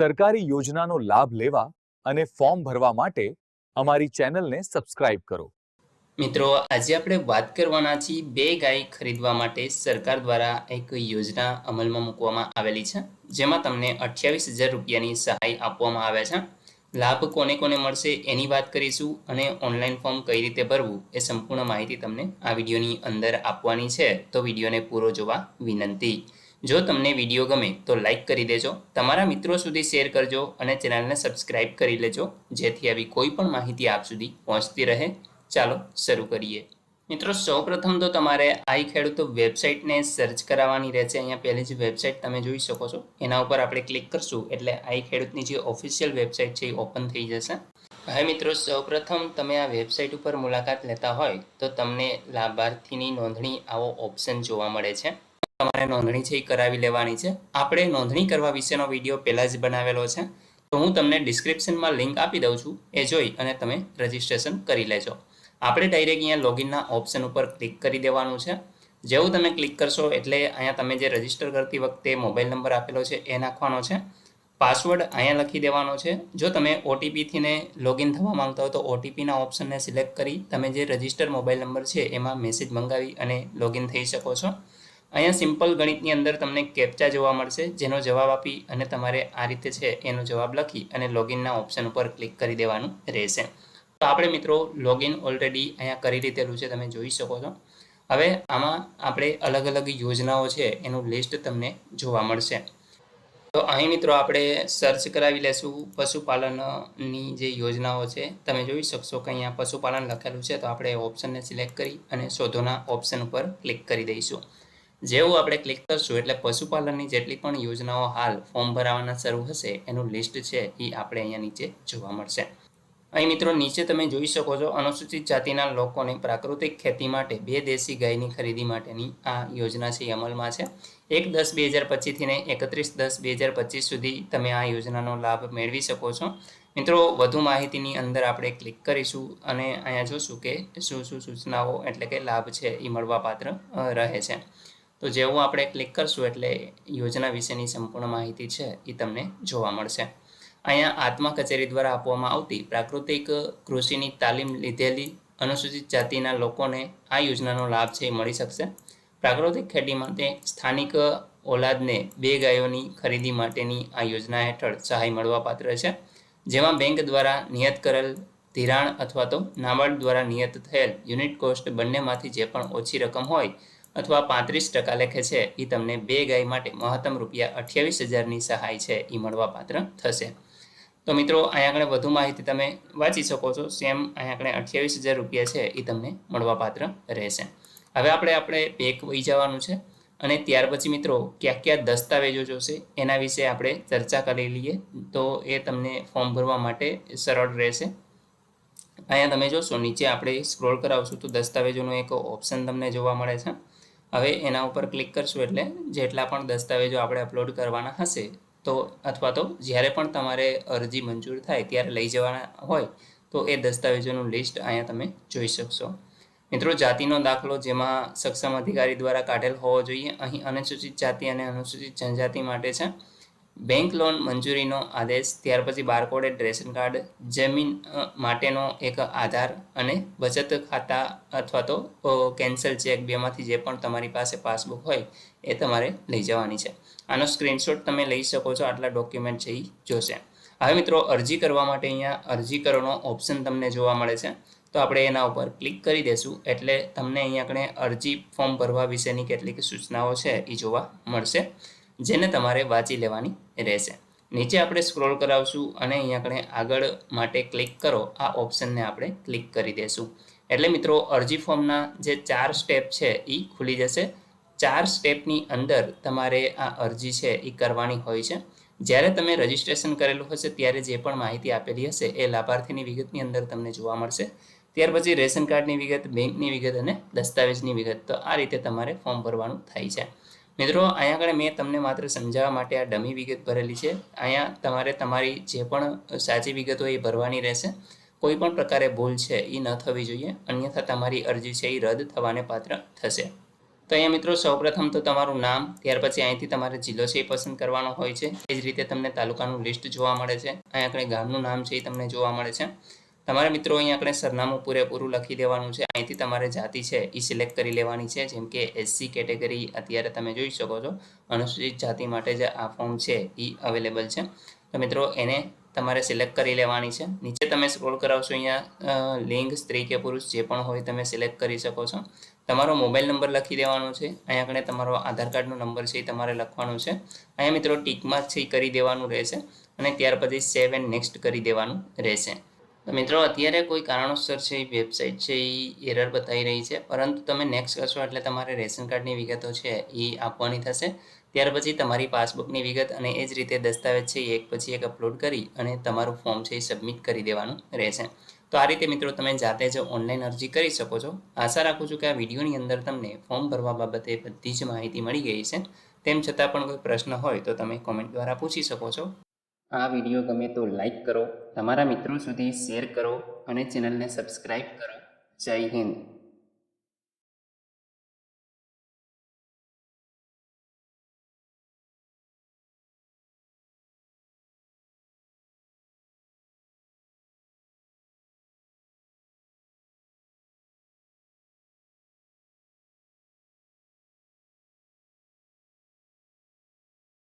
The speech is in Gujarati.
સરકારી યોજનાનો લાભ લેવા અને ફોર્મ ભરવા માટે અમારી ચેનલને સબસ્ક્રાઇબ કરો. મિત્રો, આજે આપણે વાત કરવાના છીએ બે ગાય ખરીદવા માટે સરકાર દ્વારા એક યોજના અમલમાં મૂકવામાં આવેલી છે, જેમાં તમને અઠ્યાવીસ હજાર રૂપિયાની સહાય આપવામાં આવે છે. લાભ કોને કોને મળશે એની વાત કરીશું અને ઓનલાઈન ફોર્મ કઈ રીતે ભરવું એ સંપૂર્ણ માહિતી તમને આ વિડીયોની અંદર આપવાની છે. તો વિડીયોને પૂરો જોવા વિનંતી. જો તમને વીડિયો ગમે તો લાઈક કરી દેજો, તમારા મિત્રો સુધી શેર કરજો અને ચેનલને સબસ્ક્રાઇબ કરી લેજો, જેથી આવી કોઈ પણ માહિતી આપ સુધી પહોંચતી રહે. ચાલો, શરૂ કરીએ. મિત્રો, સૌપ્રથમ તો તમારે આઈ ખેડૂતો વેબસાઇટને સર્ચ કરાવવાની રહેશે. અહીંયા પહેલી જ વેબસાઇટ તમે જોઈ શકો છો. એના ઉપર આપણે ક્લિક કરશું, એટલે આઈ ખેડૂતની જે ઓફિશિયલ વેબસાઇટ છે એ ઓપન થઈ જશે. હવે મિત્રો, સૌપ્રથમ તમે આ વેબસાઇટ ઉપર મુલાકાત લેતા હોય તો તમને લાભાર્થીની નોંધણી આવો ઓપ્શન જોવા મળે છે. તમારે નોંધણી છે એ કરાવી લેવાની છે. આપણે નોંધણી કરવા વિશેનો વીડિયો પહેલાં જ બનાવેલો છે. તો હું તમને ડિસ્ક્રિપ્શનમાં લિંક આપી દઉં છું. એ જોઈ અને તમે રજિસ્ટ્રેશન કરી લેજો. આપણે ડાયરેક્ટ અહીંયા લોગિનના ઓપ્શન ઉપર ક્લિક કરી દેવાનું છે. જેવું તમે ક્લિક કરશો એટલે અહીંયા તમે જે રજિસ્ટર કરતી વખતે મોબાઈલ નંબર આપેલો છે એ નાખવાનો છે. પાસવર્ડ અહીંયા લખી દેવાનો છે. જો તમે ઓટીપીથીને લોગિન થવા માંગતા હો તો ઓટીપીના ઓપ્શનને સિલેક્ટ કરી તમે જે રજિસ્ટર મોબાઈલ નંબર છે એમાં મેસેજ મંગાવી અને લોગિન થઈ શકો છો. અહીંયા સિમ્પલ ગણિતની અંદર તમને કેપ્ચા જોવા મળશે, જેનો જવાબ આપી અને તમારે આ રીતે છે એનો જવાબ લખી અને લોગિનના ઓપ્શન ઉપર ક્લિક કરી દેવાનું રહેશે. તો આપણે મિત્રો લોગિન ઓલરેડી અહીંયા કરી લીધેલું છે, તમે જોઈ શકો છો. હવે આમાં આપણે અલગ અલગ યોજનાઓ છે, એનું લિસ્ટ તમને જોવા મળશે. તો અહીં મિત્રો આપણે સર્ચ કરાવી લેશું, પશુપાલનની જે યોજનાઓ છે, તમે જોઈ શકશો કે અહીંયા પશુપાલન લખેલું છે, તો આપણે ઓપ્શનને સિલેક્ટ કરી અને શોધોના ઓપ્શન ઉપર ક્લિક કરી દઈશું. જેવું આપણે ક્લિક કરશું એટલે પશુપાલનની જેટલી પણ યોજનાઓ હાલ ફોર્મ ભરાવાના શરૂ હશે, એનું લિસ્ટ છે એ આપણે અહીંયા નીચે જોવા મળશે. અહીં મિત્રો નીચે તમે જોઈ શકો છો અનુસૂચિત જાતિના લોકોને પ્રાકૃતિક ખેતી માટે બે દેશી ગાયની ખરીદી માટેની આ યોજના છે અમલમાં છે. એક દસ બે હજાર પચીસથી ને એકત્રીસ દસ બે હજાર પચીસ સુધી તમે આ યોજનાનો લાભ મેળવી શકો છો. મિત્રો વધુ માહિતીની અંદર આપણે ક્લિક કરીશું અને અહીંયા જોશું કે શું શું સૂચનાઓ એટલે કે લાભ છે એ મળવાપાત્ર રહે છે. તો જેવું આપણે ક્લિક કરશું એટલે યોજના વિશેની સંપૂર્ણ માહિતી છે એ તમને જોવા મળશે. અહીંયા આત્મા કચેરી દ્વારા આપવામાં આવતી પ્રાકૃતિક કૃષિની તાલીમ લીધેલી અનુસૂચિત જાતિના લોકોને આ યોજનાનો લાભ છે એ મળી શકશે. પ્રાકૃતિક ખેતી માટે સ્થાનિક ઓલાદને બે ગાયોની ખરીદી માટેની આ યોજના હેઠળ સહાય મળવાપાત્ર છે. જેમાં બેંક દ્વારા નિયત કરેલ ધિરાણ અથવા તો નાબાર્ડ દ્વારા નિયત થયેલ યુનિટ કોસ્ટ બંનેમાંથી જે પણ ઓછી રકમ હોય અથવા પાંત્રીસ ટકા લેખે છે. એ તમને બે ગાય માટે મહત્તમ રૂપિયા અઠ્યાવીસ હજારની સહાય છે. એ મળવાપાત્ર થશે. તો મિત્રો અહીંયા આગળ વધુ માહિતી તમે વાંચી શકો છો. સેમ અહીંયા આગળ અઠ્યાવીસ હજાર રૂપિયા છે. એ તમને મળવાપાત્ર રહેશે. હવે આપણે આપણે પેક વહી જવાનું છે. અને ત્યાર પછી મિત્રો, કયા કયા દસ્તાવેજો જોશે એના વિશે આપણે ચર્ચા કરી લઈએ. તો એ તમને ફોર્મ ભરવા માટે સરળ રહેશે. અહીંયા તમે જોશો, નીચે આપણે સ્ક્રોલ કરાવશું તો દસ્તાવેજોનો એક ઓપ્શન તમને જોવા મળે છે. હવે એના ઉપર ક્લિક કરશું એટલે જેટલા પણ દસ્તાવેજો આપણે અપલોડ કરવાના હશે, તો અથવા તો જ્યારે પણ તમારે અરજી મંજૂર થાય ત્યારે લઈ જવાના હોય, તો એ દસ્તાવેજોનું લિસ્ટ અહીંયા તમે જોઈ શકશો. મિત્રો, જાતિનો દાખલો જેમાં સક્ષમ અધિકારી દ્વારા કાઢેલ હોવો જોઈએ. અહીં અનુસૂચિત જાતિ અને અનુસૂચિત જનજાતિ માટે છે. બેંક લોન મંજૂરીનો આદેશ, ત્યાર પછી બારકોડેડ રેશન કાર્ડ, જમીન માટેનો એક આધાર અને બચત ખાતા અથવા તો કેન્સલ ચેક બેમાંથી જે પણ તમારી પાસે પાસબુક હોય એ તમારે લઈ જવાની છે. આનો સ્ક્રીનશોટ તમે લઈ શકો છો, આટલા ડોક્યુમેન્ટ છે એ જોશે. હવે મિત્રો, અરજી કરવા માટે અહીંયા અરજી કરવાનો ઓપ્શન તમને જોવા મળે છે. તો આપણે એના ઉપર ક્લિક કરી દેશું, એટલે તમને અહીંયા આપણે અરજી ફોર્મ ભરવા વિશેની કેટલીક સૂચનાઓ છે એ જોવા મળશે. જેને તમારે વાંચી લેવાની રહેશે. નીચે આપણે સ્ક્રોલ કરાવશું અને અહીંયા આગળ આગળ માટે ક્લિક કરો. આ ઓપ્શનને આપણે ક્લિક કરી દેશું. એટલે મિત્રો, અરજી ફોર્મના જે ચાર સ્ટેપ છે એ ખુલી જશે. ચાર સ્ટેપની અંદર તમારે આ અરજી છે એ કરવાની હોય છે. જ્યારે તમે રજિસ્ટ્રેશન કરેલું હશે, ત્યારે જે પણ માહિતી આપેલી હશે એ લાભાર્થીની વિગતની અંદર તમને જોવા મળશે. ત્યાર પછી રેશન કાર્ડની વિગત, બેંકની વિગત અને દસ્તાવેજની વિગત. તો આ રીતે તમારે ફોર્મ ભરવાનું થાય છે. મિત્રો, અહીંયા આગળ મેં તમને માત્ર સમજાવવા માટે આ ડમી વિગત ભરેલી છે. અહીંયા તમારે તમારી જે પણ સાચી વિગતો એ ભરવાની રહેશે. કોઈ પણ પ્રકારે ભૂલ છે એ ન થવી જોઈએ. અન્યથા તમારી અરજી છે એ રદ થવાને પાત્ર થશે. તો અહીંયા મિત્રો, સૌપ્રથમ તો તમારું નામ, ત્યાર પછી અહીંથી તમારે જિલ્લો છે એ પસંદ કરવાનો હોય છે. એ જ રીતે તમને તાલુકાનું લિસ્ટ જોવા મળે છે. અહીં આગળ ગામનું નામ છે એ તમને જોવા મળે છે. તમારે મિત્રો અહીં આપણે સરનામું પૂરેપૂરું લખી દેવાનું છે. અહીંથી તમારે જાતિ છે એ સિલેક્ટ કરી લેવાની છે. જેમ કે એસસી કેટેગરી અત્યારે તમે જોઈ શકો છો. અનુસૂચિત જાતિ માટે જે આ ફોર્મ છે એ અવેલેબલ છે. તો મિત્રો એને તમારે સિલેક્ટ કરી લેવાની છે. નીચે તમે સ્ક્રોલ કરાવશો અહીંયા લિંગ, સ્ત્રી કે પુરુષ જે પણ હોય તમે સિલેક્ટ કરી શકો છો. તમારો મોબાઈલ નંબર લખી દેવાનો છે. અહીંયા આગળ તમારો આધાર કાર્ડનો નંબર છે એ તમારે લખવાનો છે. અહીંયા મિત્રો ટીકમાં છે કરી દેવાનું રહેશે. અને ત્યાર પછી સેવ એન્ડ નેક્સ્ટ કરી દેવાનું રહેશે. તો મિત્રો, અત્યારે કોઈ કારણોસર છે, એ વેબસાઇટ છે, એ એરર બતાવી રહી છે. પરંતુ તમે નેક્સ્ટ કરશો એટલે તમારે રેશન કાર્ડની વિગતો છે, એ આપવાની થશે. ત્યાર પછી તમારી પાસબુકની વિગત અને એ જ રીતે દસ્તાવેજ છે, એ એક પછી એક અપલોડ કરી અને તમારું ફોર્મ છે, એ સબમિટ કરી દેવાનું રહેશે. તો આ રીતે મિત્રો, તમે જાતે જ ઓનલાઈન અરજી કરી શકો છો. આશા રાખું છું કે આ વિડીયોની અંદર તમને ફોર્મ ભરવા બાબતે બધી જ માહિતી મળી ગઈ છે તેમ છતાં પણ કોઈ પ્રશ્ન હોય તો તમે કોમેન્ટ દ્વારા પૂછી શકો છો. આ વીડિયો ગમે તો લાઈક કરો, તમારા મિત્રો સુધી શેર કરો અને ચેનલને સબસ્ક્રાઈબ કરો. જય હિન્દ.